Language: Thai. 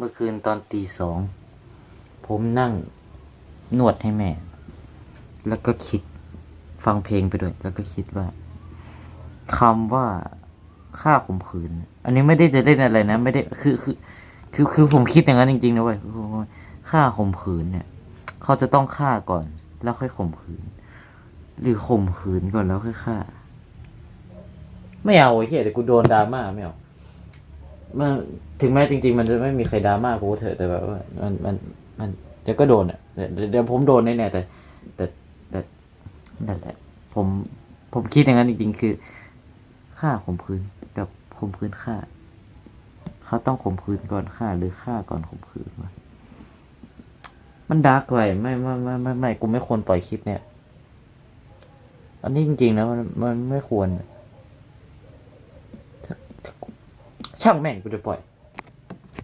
มื่อคืนตอนตีสอง ผมนั่งนวดให้แม่ แล้วก็คิดฟังเพลงไปด้วย แล้วก็คิดว่าคำว่าฆ่าข่มขืน อันนี้ไม่ได้จะเล่นอะไรนะ ไม่ได้คือคือ คือคือผมคิดอย่างนั้นจริงๆนะเว้ยคือฆ่าข่มขืนเนี่ย เขาจะต้องฆ่าก่อน แล้วค่อยข่มขืน หรือข่มขืนก่อนแล้วค่อยฆ่า ไม่เอาไอ้เหี้ยเดี๋ยวกูโดนดราม่าไม่เอา มันถึงแม้จริง ๆ มันจะไม่มีใครดราม่ากูก็เถอะแต่แบบว่ามันมันมันเดี๋ยวก็โดนอะเดี๋ยวเดี๋ยวผมโดนแน่ๆแต่แต่แต่นั่นแหละ ผมผมคิดอย่างนั้นจริง ๆ คือฆ่าข่มขืนกับข่มขืนฆ่าเขาต้องข่มขืนก่อนฆ่าหรือฆ่าก่อนข่มขืนวะมันดาร์กไปไม่ไม่ไม่ไม่ไม่กูไม่ควรปล่อยคลิปเนี่ย อันนี้จริงๆนะมันมันไม่ควร ช่างแม่งกูจะปล่อย